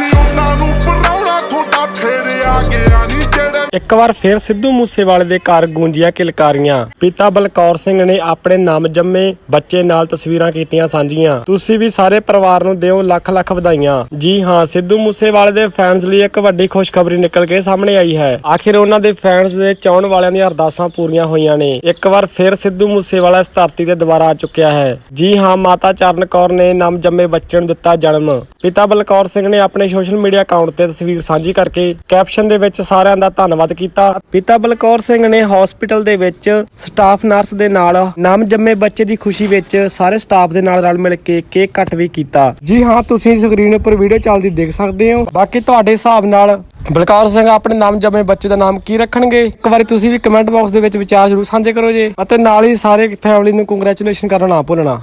ਅਸੀਂ ਉਹਨਾਂ ਨੂੰ ਪਰਾਉਣਾ ਤੁਹਾਡਾ ਫੇਰ ਇੱਕ ਵਾਰ ਫੇਰ ਸਿੱਧੂ ਮੂਸੇਵਾਲੇ ਦੇ ਘਰ ਗੂੰਜੀਆਂ ਕਿਲਕਾਰੀਆਂ। ਪਿਤਾ ਬਲਕੌਰ ਸਿੰਘ ਨੇ ਆਪਣੇ ਨਾਮ ਜੰਮੇ ਬੱਚੇ ਨਾਲ ਤਸਵੀਰਾਂ ਕੀਤੀਆਂ ਸਾਂਝੀਆਂ। ਤੁਸੀਂ ਵੀ ਸਾਰੇ ਪਰਿਵਾਰ ਨੂੰ ਦਿਓ ਲੱਖ ਲੱਖ ਵਧਾਈਆਂ। ਜੀ ਹਾਂ, ਸਿੱਧੂ ਮੂਸੇਵਾਲੇ ਦੇ ਫੈਨਸ ਲਈ ਇੱਕ ਵੱਡੀ ਖੁਸ਼ਖਬਰੀ ਨਿਕਲ ਕੇ ਸਾਹਮਣੇ ਆਈ ਹੈ। ਆਖਿਰ ਉਹਨਾਂ ਦੇ ਫੈਨਸ ਦੇ ਚਾਹਣ ਵਾਲਿਆਂ ਦੀਆਂ ਅਰਦਾਸਾਂ ਪੂਰੀਆਂ ਹੋਈਆਂ ਨੇ। ਇੱਕ ਵਾਰ ਫੇਰ ਸਿੱਧੂ ਮੂਸੇਵਾਲਾ ਇਸ ਧਰਤੀ ਤੇ ਦੁਬਾਰਾ ਆ ਚੁੱਕਿਆ ਹੈ। ਜੀ ਹਾਂ, ਮਾਤਾ ਚਰਨ ਕੌਰ ਨੇ ਨਾਮ ਜੰਮੇ ਬੱਚੇ ਨੂੰ ਦਿੱਤਾ ਜਨਮ। ਪਿਤਾ ਬਲਕੌਰ ਸਿੰਘ ਨੇ ਆਪਣੇ ਸੋਸ਼ਲ ਮੀਡੀਆ ਅਕਾਊਂਟ ਤੇ ਤਸਵੀਰ ਸਾਂਝੀ ਕਰਕੇ ਕੈਪਸ਼ਨ ਦੇ ਵਿੱਚ ਸਾਰਿਆਂ ਦਾ ਧੰਨਵਾਦ ਕੀਤਾ। ਪਿਤਾ ਬਲਕੌਰ ਸਿੰਘ ਨੇ ਹਸਪੀਟਲ ਦੇ ਵਿੱਚ ਸਟਾਫ ਨਰਸ ਦੇ ਨਾਲ ਨਾਮ ਜੰਮੇ ਬੱਚੇ ਦੀ ਖੁਸ਼ੀ ਵਿੱਚ ਸਾਰੇ ਸਟਾਫ ਦੇ ਨਾਲ ਰਲ ਮਿਲ ਕੇ ਕੇਕ ਕੱਟ ਵੀ ਕੀਤਾ। ਜੀ ਹਾਂ ਤੁਸੀਂ ਸਕਰੀਨ ਉੱਪਰ ਵੀਡੀਓ ਚੱਲਦੀ ਦੇਖ ਸਕਦੇ ਹੋ। ਬਾਕੀ ਤੁਹਾਡੇ ਹਿਸਾਬ ਨਾਲ ਬਲਕੌਰ ਸਿੰਘ ਆਪਣੇ ਨਾਮ ਜੰਮੇ ਬੱਚੇ ਦਾ ਨਾਮ ਕੀ ਰੱਖਣਗੇ? ਇੱਕ ਵਾਰੀ ਤੁਸੀਂ ਵੀ ਕਮੈਂਟ ਬਾਕਸ ਦੇ ਵਿੱਚ ਵਿਚਾਰ ਜ਼ਰੂਰ ਸਾਂਝੇ ਕਰੋ ਜੀ। ਅਤੇ ਨਾਲ ਹੀ ਸਾਰੇ ਫੈਮਿਲੀ ਨੂੰ ਕੰਗ੍ਰੈਚੁਲੇਸ਼ਨ ਕਰਨਾ ਨਾ ਭੁੱਲਣਾ।